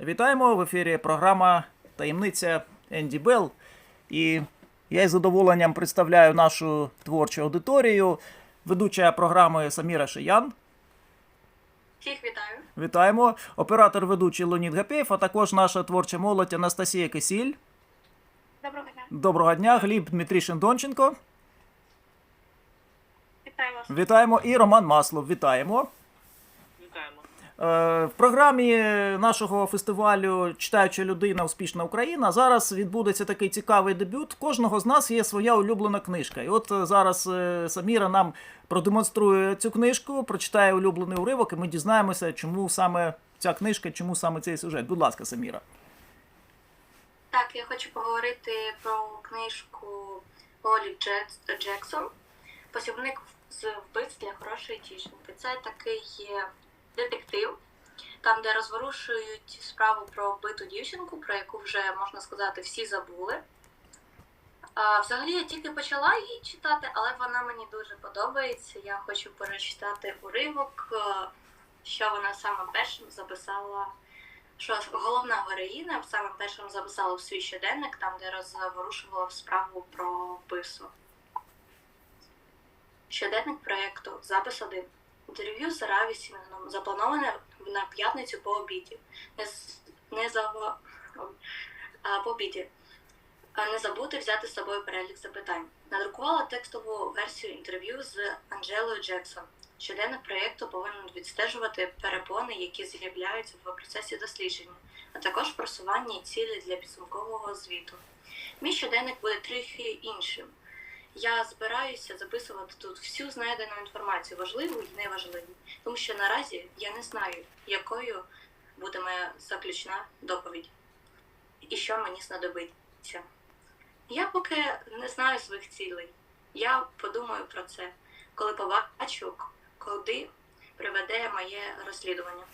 Вітаємо в ефірі програма Таємниця Енді Белл. І я із задоволенням представляю нашу творчу аудиторію. Ведуча програми Саміра Шиян. Всіх вітаю. Вітаємо. Оператор ведучий Леонід Гапєєв, а також наша творча молодь Анастасія Кисіль. Доброго дня. Доброго дня, Гліб Дмитрішин Донченко. Вітаю вас. Вітаємо. І Роман Маслов. Вітаємо. Е, В програмі нашого фестивалю Читаюча людина, успішна Україна зараз відбудеться такий цікавий дебют. Кожного з нас є своя улюблена книжка. І от е, зараз е, Саміра нам продемонструє цю книжку, прочитає улюблений уривок, і ми дізнаємося, чому саме ця книжка, чому саме цей сюжет. Будь ласка, Саміра. Так, я хочу поговорити про книжку Олі Джек- Джексон Посібник з вбивств для хорошої дівчинки. Це такий детектив, там, де розворушують справу про вбиту дівчинку, про яку вже можна сказати всі забули. Взагалі я тільки почала її читати, але вона мені дуже подобається. Я хочу перечитати уривок, е, що вона саме першим записала що головна героїня саме першим записала в свій щоденник, там де розворушувала справу про вбивство. Щоденник проєкту, запис 1. Інтерв'ю з Раві Сінгеном заплановане на п'ятницю по обіді. Не, не заво... а, по обіді. А не забути взяти з собою перелік запитань. Надрукувала текстову версію інтерв'ю з Анджелою Джексон. Щоденник проєкту повинен відстежувати перепони, які з'являються в процесі дослідження, а також просування і цілі для підсумкового звіту. Мій щоденник буде трохи іншим. Я збираюся записувати тут всю знайдену інформацію, важливу і неважливу, тому що наразі я не знаю, якою буде моя заключна доповідь і що мені знадобиться. Я поки не знаю своїх цілей. Я подумаю про це, коли побачу, куди приведе моє розслідування.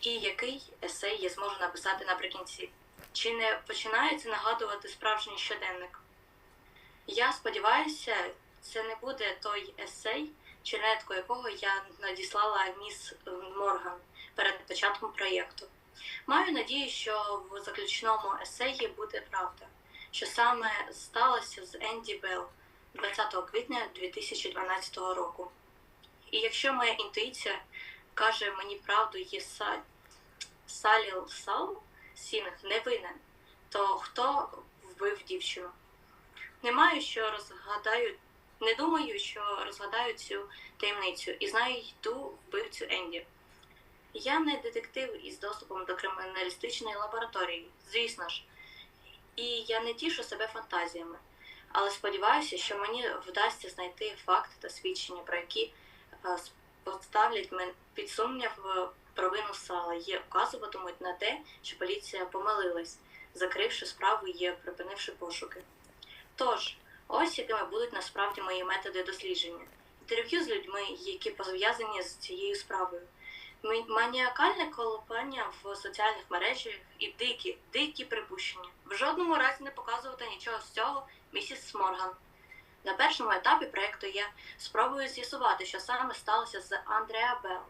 І який есей я зможу написати наприкінці. Чи не починається нагадувати справжній щоденник? Я сподіваюся, це не буде той есей, чернетку якого я надіслала міс Морган перед початком проєкту. Маю надію, що в заключному есеї буде правда, що саме сталося з Енді Белл 20 квітня 2012 року. І якщо моя інтуїція каже мені правду, є Са... Саліл Сал Сінг не винен, то хто вбив дівчину? Не маю, що розгадаю, не думаю, що розгадаю цю таємницю і знайду вбивцю Енді. Я не детектив із доступом до криміналістичної лабораторії, звісно ж, і я не тішу себе фантазіями, але сподіваюся, що мені вдасться знайти факти та свідчення, про які е, поставлять мен під сумнів в провину сала і вказуватимуть на те, що поліція помилилась, закривши справу і припинивши пошуки. Тож, ось якими будуть насправді мої методи дослідження. Інтерв'ю з людьми, які пов'язані з цією справою. Маніакальне колопання в соціальних мережах і дикі, дикі припущення. В жодному разі не показувати нічого з цього місіс Морган. На першому етапі проєкту я спробую з'ясувати, що саме сталося з Андреа Белл,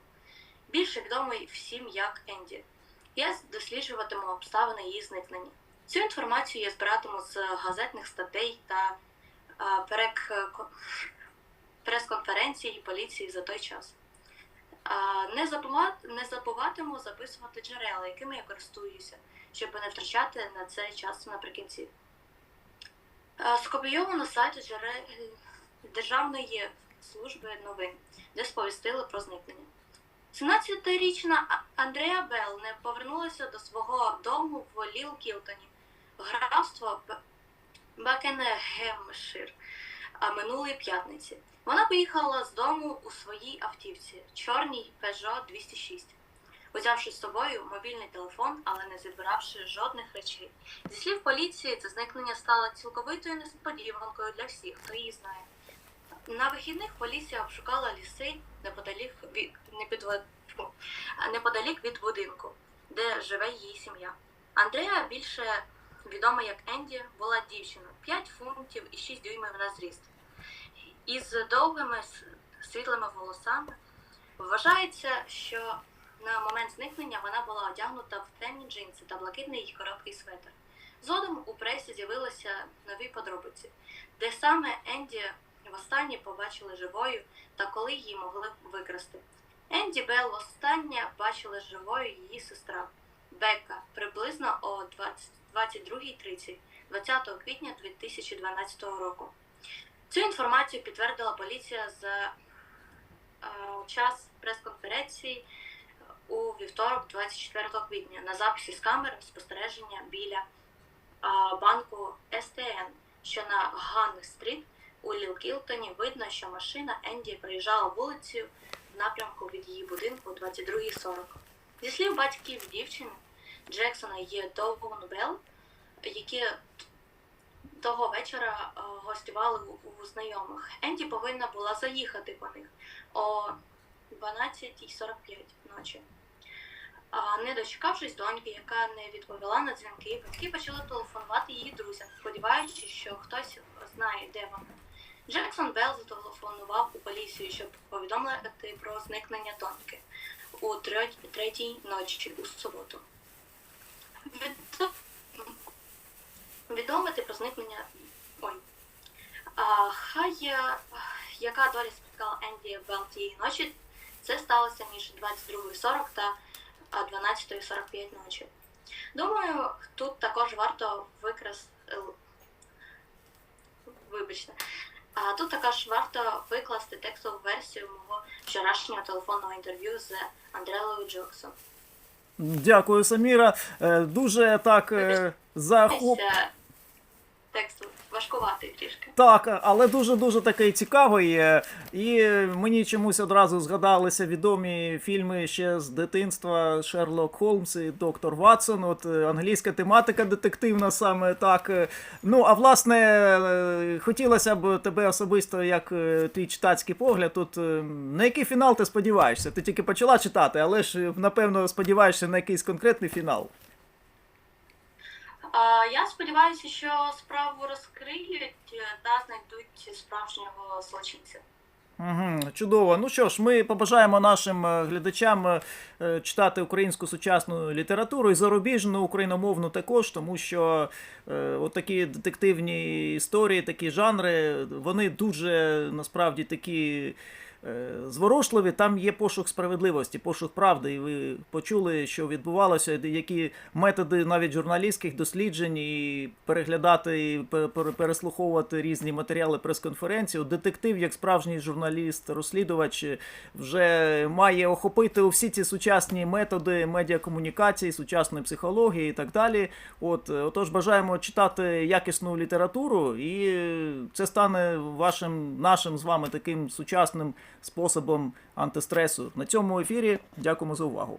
більше відомий всім як Енді. Я досліджуватиму обставини її зникнення. Цю інформацію я збиратиму з газетних статей та перек- ко- прес-конференцій поліції за той час. Не забуватиму записувати джерела, якими я користуюся, щоб не втрачати на це час наприкінці. Скопійовано сайт джерел Державної служби новин, де сповістили про зникнення. 17-річна А- Андреа Белл не повернулася до свого дому в Ліл Кілтоні, графство Б- Бакенгемшир, минулої п'ятниці. Вона поїхала з дому у своїй автівці, чорній Peugeot 206, узявши з собою мобільний телефон, але не зібравши жодних речей. Зі слів поліції, це зникнення стало цілковитою несподіванкою для всіх, хто її знає. На вихідних поліція обшукала ліси неподалік від, не неподалік від будинку, де живе її сім'я. Андреа більше відома як Енді, була дівчиною 5 фунтів і 6 дюймів на зріст. Із довгими світлими волосами вважається, що на момент зникнення вона була одягнута в темні джинси та блакитний короткий светр. Згодом у пресі з'явилися нові подробиці, де саме Енді востаннє побачили живою та коли її могли викрасти. Енді Белл востаннє бачила живою її сестра Бекка приблизно о 20 22.30 20 квітня 2012 року. Цю інформацію підтвердила поліція за е, час прес-конференції у вівторок, 24 квітня, на записі з камер спостереження біля е, банку СТН, що на Ганн-стріт у Лілкілтоні видно, що машина Енді проїжджала вулицею в напрямку від її будинку о 22.40. Зі слів батьків дівчини Джексона є Доун Белл, які того вечора е, гостювали у, знайомих. Енді повинна була заїхати по них о 12.45 ночі. Не дочекавшись доньки, яка не відповіла на дзвінки, батьки почали телефонувати її друзям, сподіваючись, що хтось знає, де вона. Джексон Белл зателефонував у поліцію, щоб повідомити про зникнення доньки у третій ночі у суботу. Від- Відомити про зникнення. Ой. А, хай яка доля спіткала Енді Белл тієї ночі, це сталося між 22.40 та 12.45 ночі. Думаю, тут також варто викрас... е, Вибачте. А тут також варто викласти текстову версію мого вчорашнього телефонного інтерв'ю з Андрелою Джоксон. Дякую, Саміра. Е, Дуже так е, захоп... Це текст важкуватий трішки. Так, але дуже дуже такий цікавий. І мені чомусь одразу згадалися відомі фільми ще з дитинства Шерлок Холмс і Доктор Ватсон. От е, англійська тематика детективна саме так. Ну, а власне, е, хотілося б тебе особисто, як е, твій читацький погляд, тут на який фінал ти сподіваєшся? Ти тільки почала читати, але ж напевно сподіваєшся на якийсь конкретний фінал. Я сподіваюся, що справу розкриють е, та знайдуть справжнього злочинця. Угу, чудово. Ну що ж, ми побажаємо нашим е, глядачам е, читати українську сучасну літературу і зарубіжну україномовну також, тому що е, от детективні історії, такі жанри, вони дуже насправді такі. Е, Зворушливі, там є пошук справедливості, пошук правди. І ви почули, що відбувалося, які методи навіть журналістських досліджень, і переглядати, і переслуховувати різні матеріали прес-конференції. Детектив, як справжній журналіст, розслідувач, вже має охопити всі ці сучасні методи медіакомунікації, сучасної психології і так далі. От, е, отож, бажаємо читати якісну літературу, і це стане вашим нашим з вами таким сучасним способом антистресу. На цьому ефірі дякуємо за увагу.